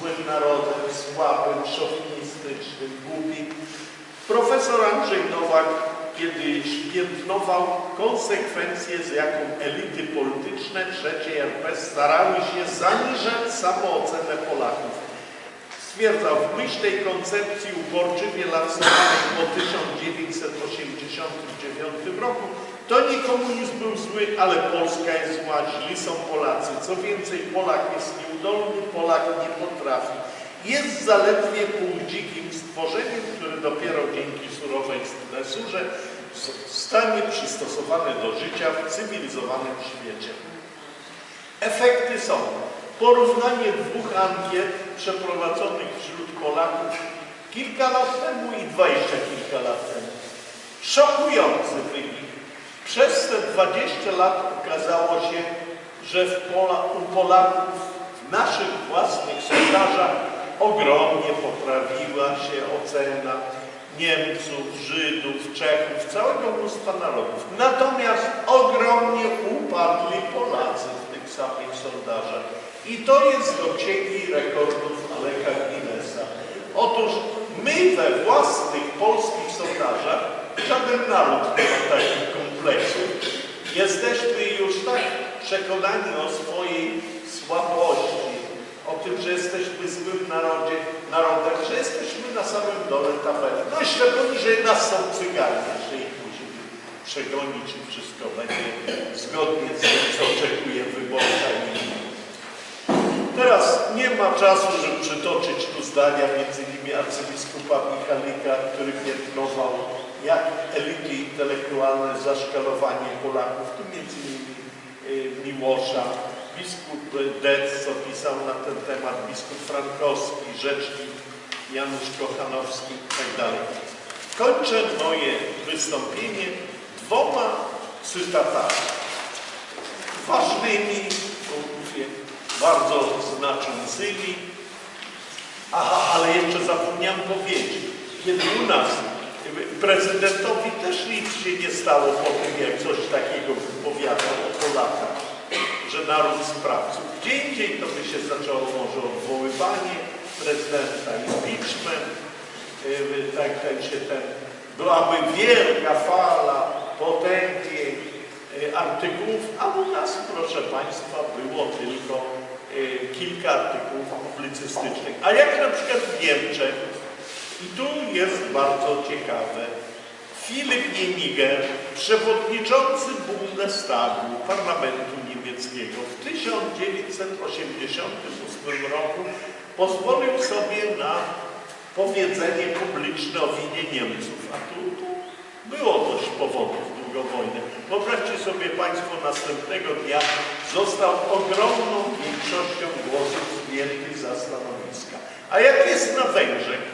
złym narodem, słabym, szowinistycznym, głupim. Profesor Andrzej Nowak kiedyś piętnował konsekwencje, z jaką elity polityczne III RP starały się zaniżać samoocenę Polaków. Stwierdzał, w myśl tej koncepcji uporczywie lansowanej po 1989 roku, to nie komunizm był zły, ale Polska jest zła, źli są Polacy. Co więcej, Polak jest nieudolny, Polak nie potrafi. Jest zaledwie półdzikim stworzeniem, które dopiero dzięki surowej stresurze stanie przystosowane do życia w cywilizowanym świecie. Efekty są porównanie dwóch ankiet przeprowadzonych wśród Polaków kilka lat temu i dwadzieścia kilka lat temu. Szokujący wynik. Przez te 20 lat okazało się, że Pola, u Polaków w naszych własnych sondażach ogromnie poprawiła się ocena Niemców, Żydów, Czechów, całego mnóstwa narodów. Natomiast ogromnie upadli Polacy w tych samych sondażach. I to jest do księgi rekordów Aleka Guinnessa. Otóż my we własnych polskich sondażach, żaden naród nie ma takich kompleksów, jesteśmy już tak przekonani o swojej słabości, o tym, że jesteśmy złym narodzie, narodem, że jesteśmy na samym dole tabeli. No jeszcze poniżej nas są cyganie, że ich musimy przegonić i wszystko będzie zgodnie z tym, co oczekuje wyborca i. Teraz nie ma czasu, żeby przytoczyć tu zdania między innymi arcybiskupa Michalika, który piętnował, jak elity intelektualne zaszkalowanie Polaków, tu między innymi y, Miłosza, biskup Dec, co pisał na ten temat, biskup Frankowski, rzecznik Janusz Kochanowski itd. Kończę moje wystąpienie dwoma cytatami ważnymi, bardzo znaczącymi. Aha, ale jeszcze zapomniałem powiedzieć, kiedy u nas prezydentowi też nic się nie stało po tym, jak coś takiego wypowiadał o Polakach, że naród sprawców. Gdzie indziej to by się zaczęło może odwoływanie prezydenta, impeachment, tak ten się ten, byłaby wielka fala potępień, yy, artykułów, a u nas, proszę Państwa, było tylko kilka artykułów publicystycznych. A jak na przykład w Niemczech, i tu jest bardzo ciekawe, Filip Niemiger, przewodniczący Bundestagu, parlamentu niemieckiego, w 1988 roku pozwolił sobie na powiedzenie publiczne o winie Niemców. A tu, było dość powodów długo wojny. Wyobraźcie sobie Państwo, następnego dnia został ogromną większością głosów zdjęty za stanowiska. A jak jest na Węgrzech,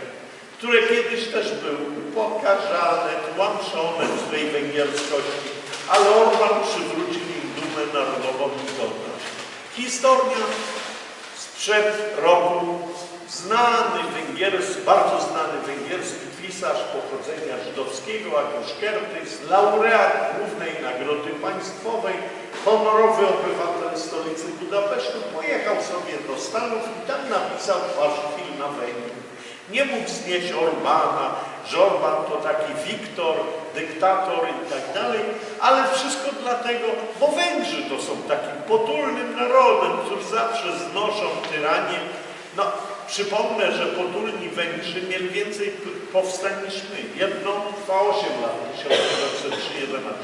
które kiedyś też były pokażane, tłamszone w swej węgierskości, ale Orban przywrócił im dumę narodową i godność. Historia sprzed roku znany węgierski, bardzo znany węgierski pisarz pochodzenia żydowskiego, Agusz Kertys, laureat głównej nagrody państwowej, honorowy obywatel stolicy Budapesztu, pojechał sobie do Stanów i tam napisał wasz film na Węgry. Nie mógł znieść Orbana, że Orban to taki Wiktor, dyktator i tak dalej, ale wszystko dlatego, bo Węgrzy to są takim potulnym narodem, którzy zawsze znoszą tyranię. No, przypomnę, że potulni Węgrzy mieli więcej powstań niż my. Jedno trwa 8 lat, 1911.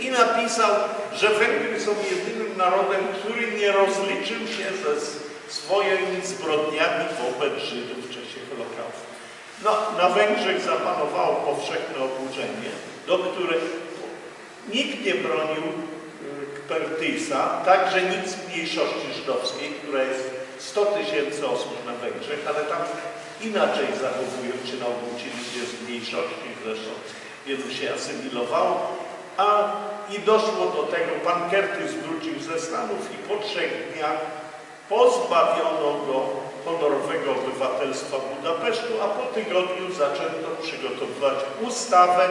I napisał, że Węgry są jedynym narodem, który nie rozliczył się ze swoimi zbrodniami wobec Żydów w czasie Holokaustu. No, na Węgrzech zapanowało powszechne oburzenie, do którego nikt nie bronił y, Pertysa, także nikt z mniejszości żydowskiej, która jest 100 tysięcy osób na Węgrzech, ale tam inaczej zachowują się na ogół ci ludzie z mniejszości, zresztą wielu się asymilowało, a i doszło do tego, pan Kertys wrócił ze Stanów i po trzech dniach pozbawiono go honorowego obywatelstwa Budapesztu, a po tygodniu zaczęto przygotowywać ustawę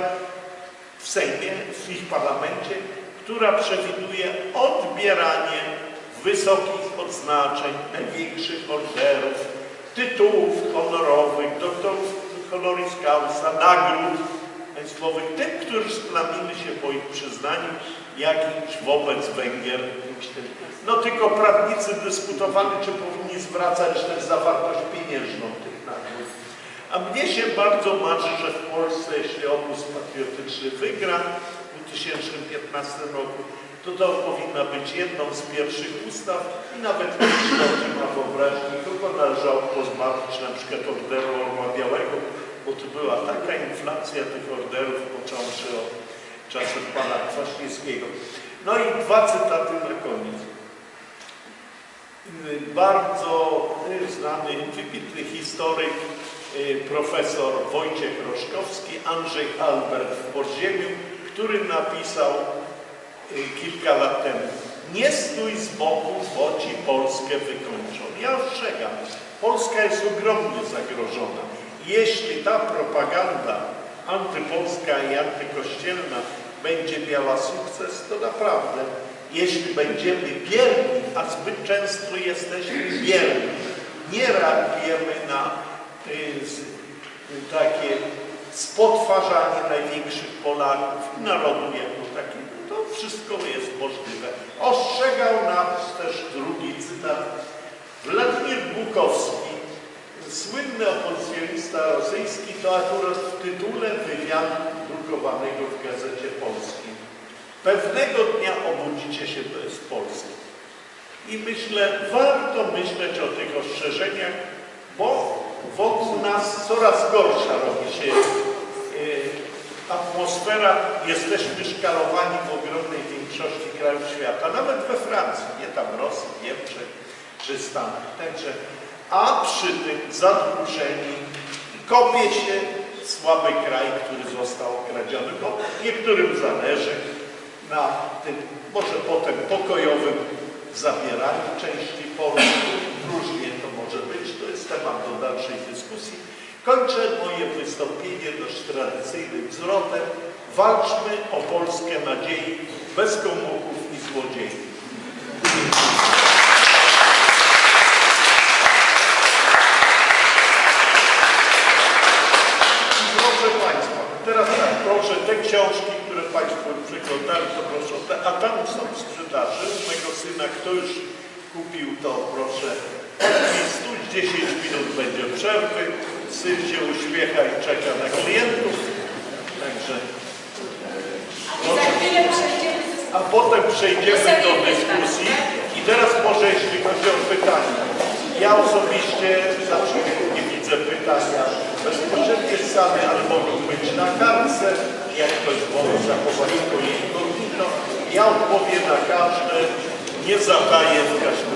w Sejmie, w ich parlamencie, która przewiduje odbieranie wysokich odznaczeń, największych orderów tytułów honorowych, doktorów honoris causa, nagród państwowych, tych, którzy splamili się po ich przyznaniu jakimś wobec Węgier. No tylko prawnicy dyskutowali, czy powinni zwracać też zawartość pieniężną tych nagród. A mnie się bardzo marzy, że w Polsce, jeśli obóz patriotyczny wygra w 2015 roku, to to powinna być jedną z pierwszych ustaw i nawet jeśli ktoś ma wyobraźni, kogo należało pozbawić na przykład orderu Orła Białego, bo tu była taka inflacja tych orderów, począwszy od czasów pana Kwaśniewskiego. No i dwa cytaty na koniec. Bardzo znany, wybitny historyk, y, profesor Wojciech Roszkowski, Andrzej Albert w podziemiu, który napisał kilka lat temu Nie stój z boku, bo ci Polskę wykończą. Ja ostrzegam, Polska jest ogromnie zagrożona. Jeśli ta propaganda antypolska i antykościelna będzie miała sukces, to naprawdę, jeśli będziemy bierni, a zbyt często jesteśmy bierni, nie reagujemy na y, z, y, takie spotwarzanie największych Polaków, narodu jako wszystko jest możliwe. Ostrzegał nas też drugi cytat. Wladimir Bukowski, słynny opozycjonista rosyjski, to akurat w tytule wywiadu drukowanego w Gazecie Polskiej. Pewnego dnia obudzicie się bez Polski. I myślę, warto myśleć o tych ostrzeżeniach, bo wokół nas coraz gorsza robi się atmosfera. Jesteśmy szkalowani w ogromnej większości krajów świata, nawet we Francji, nie tam Rosji, Niemczech czy Stanach. Także, a przy tym zadłużeni kopie się słaby kraj, który został okradziony, bo niektórym zależy na tym, może potem pokojowym zabieraniu części Polski. Różnie to może być, to jest temat do dalszej dyskusji. Kończę moje wystąpienie dość tradycyjnym zwrotem. Walczmy o Polskę nadziei bez komuchów i złodziei. Proszę Państwa, teraz tak, proszę te książki, które Państwo przeglądali, to proszę, te, a tam są w sprzedaży u mego syna, kto już kupił to, proszę. Odpis tu 10 minut będzie przerwy, syn się uśmiecha i czeka na klientów, także do a potem przejdziemy do dyskusji. I teraz może jeśli chodzi o pytania. Ja osobiście zawsze nie widzę pytania bezpośrednie z sali, ale mogą być na kartce. Jak ktoś woli zachować swoje inkognito, ja odpowiem na każde, nie zadaję w każdym